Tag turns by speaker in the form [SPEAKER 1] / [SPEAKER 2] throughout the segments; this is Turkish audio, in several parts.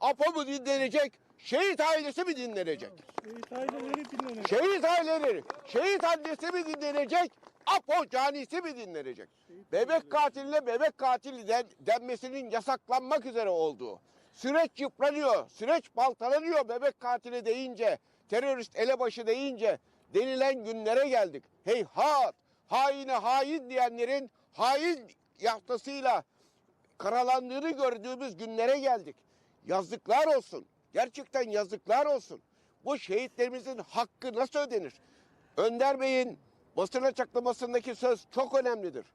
[SPEAKER 1] Apo mu dinlenecek? Şehit ailesi mi dinlenecek?
[SPEAKER 2] Şehit aileleri dinlenir.
[SPEAKER 1] Şehit aileleri, şehit annesi mi dinlenecek? Apo canisi mi dinlenecek? Bebek katiline bebek katili den- denmesinin yasaklanmak üzere olduğu. Süreç yıpranıyor, süreç baltalanıyor bebek katili deyince, terörist elebaşı deyince denilen günlere geldik. Heyhat, haine hain diyenlerin hain yaftasıyla karalandığını gördüğümüz günlere geldik. Yazıklar olsun. Gerçekten yazıklar olsun. Bu şehitlerimizin hakkı nasıl ödenir? Önder Bey'in basın açıklamasındaki söz çok önemlidir.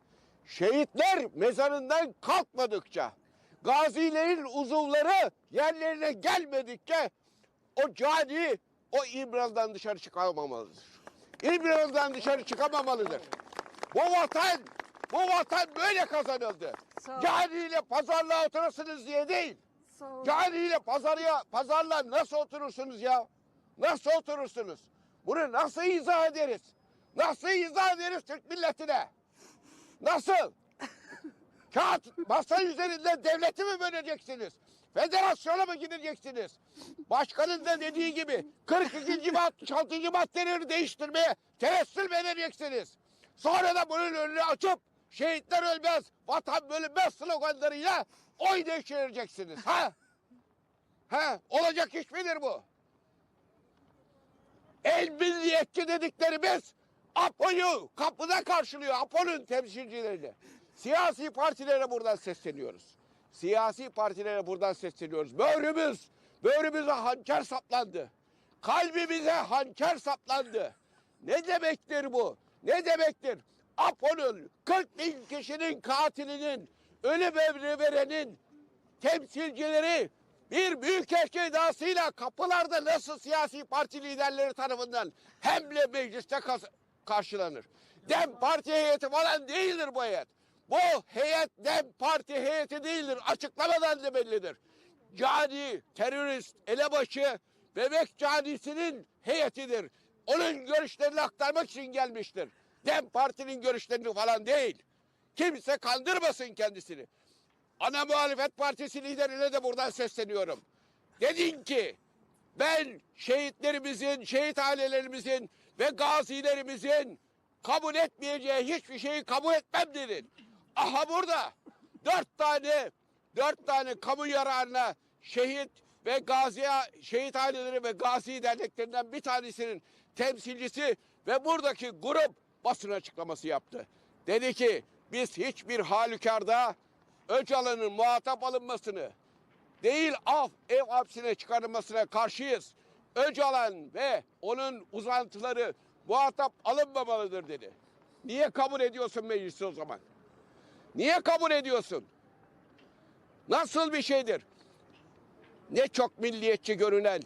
[SPEAKER 1] Şehitler mezarından kalkmadıkça, gazilerin uzuvları yerlerine gelmedikçe o cani o İmralı'dan dışarı çıkamamalıdır. İmralı'dan dışarı çıkamamalıdır. Bu vatan, bu vatan böyle kazanıldı. Caniyle pazarlığa oturasınız diye değil. Caniyle pazarıya, pazarla nasıl oturursunuz ya? Nasıl oturursunuz? Bunu nasıl izah ederiz? Nasıl izah ederiz Türk milletine? Nasıl? Kağıt masa üzerinde devleti mi böleceksiniz? Federasyona mı gideceksiniz? Başkanın da dediği gibi 42. mad 66. maddeleri değiştirmeye tevessül mü edeceksiniz? Sonra da bunun önünü açıp şehitler ölmez, vatan bölünmez sloganlarıyla oy devşireceksiniz. Ha? Ha? Olacak iş midir bu? El milliyetçi dediklerimiz Apo'yu kapıda karşılıyor. Apo'nun temsilcilerini. Siyasi partilere buradan sesleniyoruz. Siyasi partilere buradan sesleniyoruz. Böğrümüz, böğrümüze hançer saplandı. Kalbimize hançer saplandı. Ne demektir bu? Ne demektir? Apo'nun 40 bin kişinin katilinin, ölüm emri verenin temsilcileri bir büyük edasıyla kapılarda nasıl siyasi parti liderleri tarafından hem de mecliste karşılanır. Dem Parti heyeti falan değildir bu heyet. Bu heyet Dem Parti heyeti değildir. Açıklamadan da bellidir. Cani, terörist, elebaşı, bebek canisinin heyetidir. Onun görüşlerini aktarmak için gelmiştir. Dem Parti'nin görüşlerini falan değil. Kimse kandırmasın kendisini. Ana muhalefet partisi liderine de buradan sesleniyorum. Dedin ki ben şehitlerimizin, şehit ailelerimizin ve gazilerimizin kabul etmeyeceği hiçbir şeyi kabul etmem dedin. Aha burada dört tane, dört tane kamu yararına şehit ve gazi, şehit aileleri ve gazi derneklerinden bir tanesinin temsilcisi ve buradaki grup basın açıklaması yaptı. Dedi ki biz hiçbir halükarda Öcalan'ın muhatap alınmasını değil af ev hapsine çıkarılmasına karşıyız. Öcalan ve onun uzantıları muhatap alınmamalıdır dedi. Niye kabul ediyorsun meclisi o zaman? Niye kabul ediyorsun? Nasıl bir şeydir? Ne çok milliyetçi görünen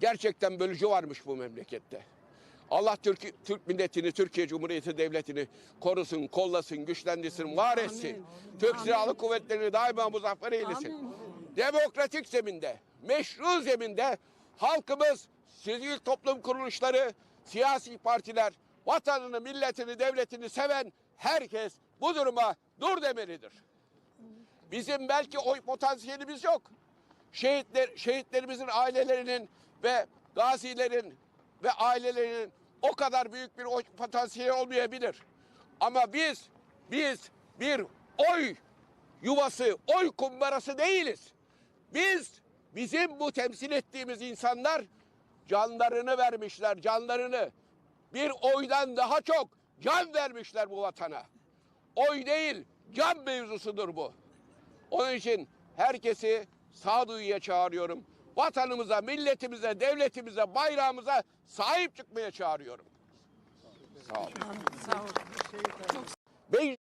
[SPEAKER 1] gerçekten bölücü varmış bu memlekette. Allah Türk, Türk milletini, Türkiye Cumhuriyeti Devleti'ni korusun, kollasın, güçlendirsin, var etsin. Türk Silahlı Kuvvetleri'ni daima muzaffer eylesin. Demokratik zeminde, meşru zeminde halkımız, sivil toplum kuruluşları, siyasi partiler, vatanını, milletini, devletini seven herkes bu duruma dur demelidir. Bizim belki oy potansiyelimiz yok. Şehitler, şehitlerimizin ailelerinin ve gazilerin ve ailelerinin o kadar büyük bir oy potansiyeli olmayabilir. Ama biz, biz bir oy yuvası, oy kumbarası değiliz. Biz, bizim bu temsil ettiğimiz insanlar canlarını vermişler, canlarını. Bir oydan daha çok can vermişler bu vatana. Oy değil, can mevzusudur bu. Onun için herkesi sağduyuya çağırıyorum. Vatanımıza, milletimize, devletimize, bayrağımıza sahip çıkmaya çağırıyorum. Sağ olun.
[SPEAKER 3] Sağ ol.
[SPEAKER 1] Ben